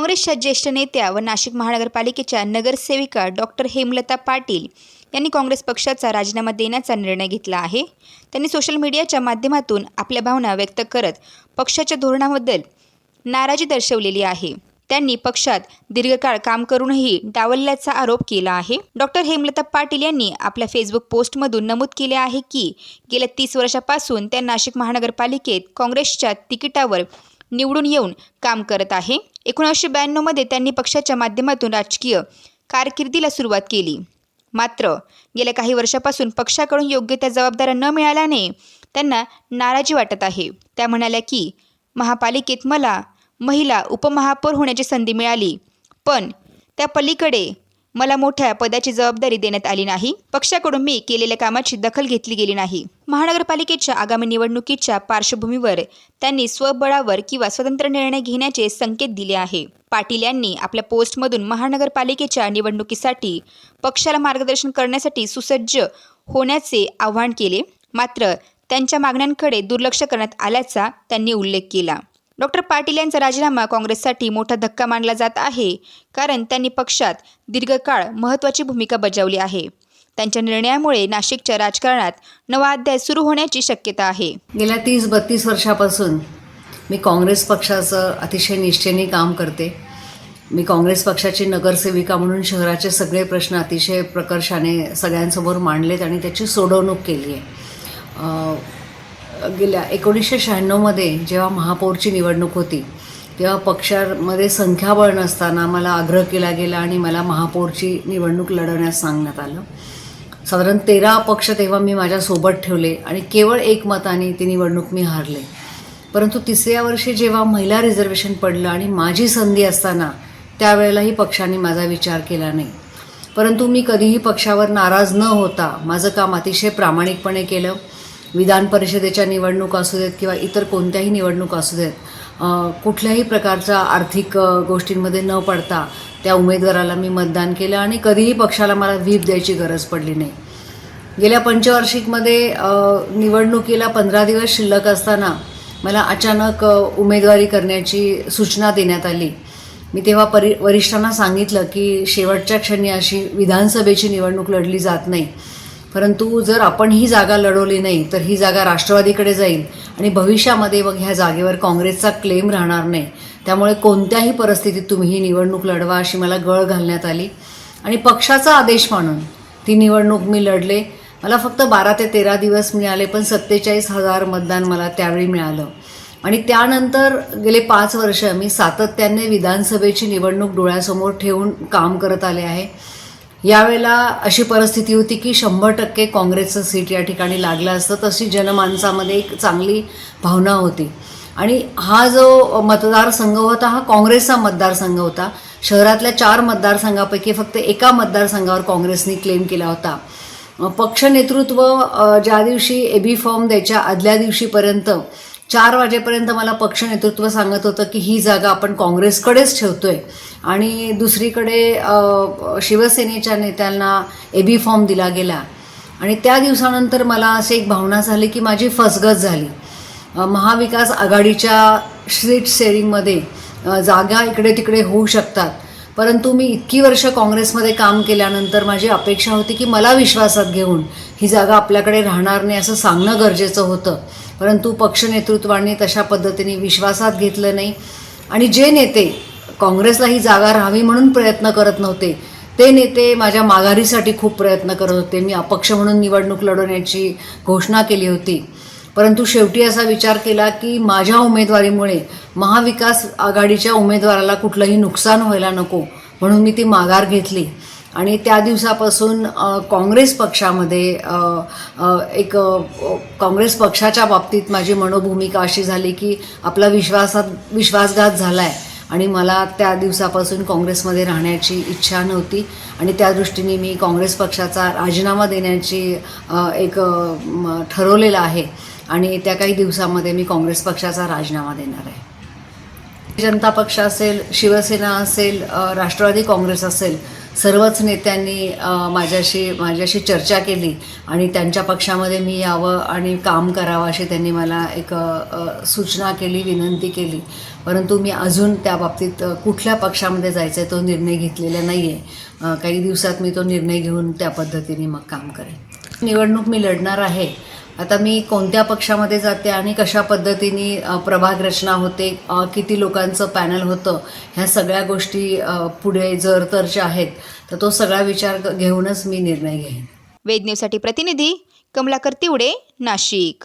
काँग्रेसच्या ज्येष्ठ नेत्या व नाशिक महानगरपालिकेच्या नगरसेविका डॉक्टर हेमलता पाटील यांनी काँग्रेस पक्षाचा राजीनामा देण्याचा निर्णय घेतला आहे. त्यांनी सोशल मीडियाच्या माध्यमातून आपल्या भावना व्यक्त करत पक्षाच्या धोरणाबद्दल नाराजी दर्शवलेली आहे. त्यांनी पक्षात दीर्घकाळ काम करूनही डावलल्याचा आरोप केला आहे. डॉक्टर हेमलता पाटील यांनी आपल्या फेसबुक पोस्टमधून नमूद केले आहे की गेल्या तीस वर्षापासून त्या नाशिक महानगरपालिकेत काँग्रेसच्या तिकिटावर निवडून येऊन काम करत आहे. एकोणीसशे ब्याण्णवमध्ये त्यांनी पक्षाच्या माध्यमातून राजकीय कारकिर्दीला सुरुवात केली. मात्र गेल्या काही वर्षापासून पक्षाकडून योग्य त्या जबाबदाऱ्या न मिळाल्याने त्यांना नाराजी वाटत आहे. त्या म्हणाल्या की महापालिकेत मला महिला उपमहापौर होण्याची संधी मिळाली पण त्या पलीकडे मला मोठ्या पदाची जबाबदारी देण्यात आली नाही. पक्षाकडून मी केलेल्या कामाची दखल घेतली गेली नाही. महानगरपालिकेच्या आगामी निवडणुकीच्या पार्श्वभूमीवर त्यांनी स्वबळावर किंवा स्वतंत्र निर्णय घेण्याचे संकेत दिले आहे. पाटील यांनी आपल्या पोस्टमधून महानगरपालिकेच्या निवडणुकीसाठी पक्षाला मार्गदर्शन करण्यासाठी सुसज्ज होण्याचे आवाहन केले. मात्र त्यांच्या मागण्यांकडे दुर्लक्ष करण्यात आल्याचा त्यांनी उल्लेख केला. डॉक्टर पाटील यांचा राजीनामा काँग्रेससाठी मोठा धक्का मानला जात आहे कारण त्यांनी पक्षात दीर्घकाळ महत्त्वाची भूमिका बजावली आहे. त्यांच्या निर्णयामुळे नाशिकच्या राजकारणात नवा अध्याय सुरू होण्याची शक्यता आहे. गेल्या तीस बत्तीस वर्षापासून मी काँग्रेस पक्षाचं अतिशय निष्ठेने काम करते. मी काँग्रेस पक्षाची नगरसेविका म्हणून शहराचे सगळे प्रश्न अतिशय प्रकर्षाने सगळ्यांसमोर मांडलेत आणि त्याची सोडवणूक केली आहे. गेल्या एकोणीसशे शहाण्णवमध्ये जेव्हा महापौरची निवडणूक होती तेव्हा पक्षामध्ये संख्याबळ नसताना मला आग्रह केला गेला आणि मला महापौरची निवडणूक लढवण्यास सांगण्यात आलं. साधारण तेरा पक्ष तेव्हा मी माझ्यासोबत ठेवले आणि केवळ एक मताने ती निवडणूक मी हारले. परंतु तिसऱ्या वर्षी जेव्हा महिला रिझर्वेशन पडलं आणि माझी संधी असताना त्यावेळेलाही पक्षाने माझा विचार केला नाही. परंतु मी कधीही पक्षावर नाराज न होता माझं काम अतिशय प्रामाणिकपणे केलं. विधान परिषदेच्या निवडणूक असू देत किंवा इतर कोणत्याही निवडणूक असू देत कुठल्याही प्रकारच्या आर्थिक गोष्टींमध्ये न पडता त्या उमेदवाराला मी मतदान केलं आणि कधीही पक्षाला मला व्हीप द्यायची गरज पडली नाही. गेल्या पंचवार्षिकमध्ये निवडणुकीला पंधरा दिवस शिल्लक असताना मला अचानक उमेदवारी करण्याची सूचना देण्यात आली. मी तेव्हा परि वरिष्ठांना सांगितलं की शेवटच्या क्षणी अशी विधानसभेची निवडणूक लढली जात नाही. परंतु जर आपण ही जागा लढवली नाही तर ही जागा राष्ट्रवादीकडे जाईल आणि भविष्यामध्ये मग ह्या जागेवर काँग्रेसचा क्लेम राहणार नाही. त्यामुळे कोणत्याही परिस्थितीत तुम्ही ही निवडणूक लढवा अशी मला गळ घालण्यात आली. आणि पक्षाचा आदेश मानून ती निवडणूक मी लढले. मला फक्त बारा ते तेरा दिवस मिळाले पण सत्तेचाळीस हजार मतदान मला त्यावेळी मिळालं. आणि त्यानंतर गेले पाच वर्ष मी सातत्याने विधानसभेची निवडणूक डोळ्यासमोर ठेवून काम करत आले आहे. यावेळेला अशी परिस्थिती होती की शंभर टक्के काँग्रेसचं सीट या ठिकाणी लागलं असतं तशी जनमानसामध्ये एक चांगली भावना होती. आणि हा जो मतदारसंघ होता हा काँग्रेसचा मतदारसंघ होता. शहरातल्या चार मतदारसंघापैकी फक्त एका मतदारसंघावर काँग्रेसने क्लेम केला होता. पक्ष नेतृत्व ज्या दिवशी एबी फॉर्म द्यायच्या आदल्या दिवशीपर्यंत चार वाजेपर्यंत मला पक्ष नेतृत्व सांगत होतं की ही जागा आपण काँग्रेसकडेच ठेवतोय. आणि दुसरीकडे शिवसेनेच्या नेत्यांना ए बी फॉर्म दिला गेला. आणि त्या दिवसानंतर मला अशी एक भावना झाली की माझी फसगत झाली. महाविकास आघाडीच्या सीट शेअरिंगमध्ये जागा इकडे तिकडे होऊ शकतात. परंतु मी इतकी वर्ष काँग्रेसमध्ये काम केल्यानंतर माझी अपेक्षा होती की मला विश्वासात घेऊन ही जागा आपल्याकडे राहणार नाही असं सांगणं गरजेचं होतं. परंतु पक्ष नेतृत्वाने तशा पद्धतीने विश्वासात घेतलं नाही. आणि जे नेते काँग्रेसला ही जागा राहावी म्हणून प्रयत्न करत नव्हते ते नेते माझ्या माघारीसाठी खूप प्रयत्न करत होते. मी अपक्ष म्हणून निवडणूक लढवण्याची घोषणा केली होती. परंतु शेवटी असा विचार केला की माझ्या उमेदवारीमुळे महाविकास आघाडीच्या उमेदवाराला कुठलंही नुकसान व्हायला नको म्हणून मी ती माघार घेतली. आणि त्या दिवसापासून काँग्रेस पक्षामध्ये एक काँग्रेस पक्षाच्या बाबतीत माझी मनोभूमिका अशी झाली की आपला विश्वासात विश्वासघात झाला आहे आणि मला त्या दिवसापासून काँग्रेसमध्ये राहण्याची इच्छा नव्हती. आणि त्या दृष्टीने मी काँग्रेस पक्षाचा राजीनामा देण्याची एक ठरवलेलं आहे. आणि त्या काही दिवसामध्ये मी काँग्रेस पक्षाचा राजीनामा देणार आहे. जनता पक्ष असेल शिवसेना असेल राष्ट्रवादी काँग्रेस असेल सर्वच नेत्यांनी माझ्याशी माझ्याशी चर्चा केली आणि त्यांच्या पक्षामध्ये मी यावं आणि काम करावं अशी त्यांनी मला एक सूचना केली विनंती केली. परंतु मी अजून त्या बाबतीत कुठल्या पक्षामध्ये जायचं आहे तो निर्णय घेतलेला नाही आहे काही दिवसात मी तो निर्णय घेऊन त्या पद्धतीने मग काम करेन. निवडणूक मी लढणार आहे. आता मी कोणत्या पक्षामध्ये जाते आणि कशा पद्धतीने प्रभाग रचना होते किती लोकांचं पॅनल होतं ह्या सगळ्या गोष्टी पुढे जर तरच्या आहेत तर तो सगळा विचार घेऊनच मी निर्णय घेईन. वेद न्यूजसाठी प्रतिनिधी कमलाकर तिवडे नाशिक.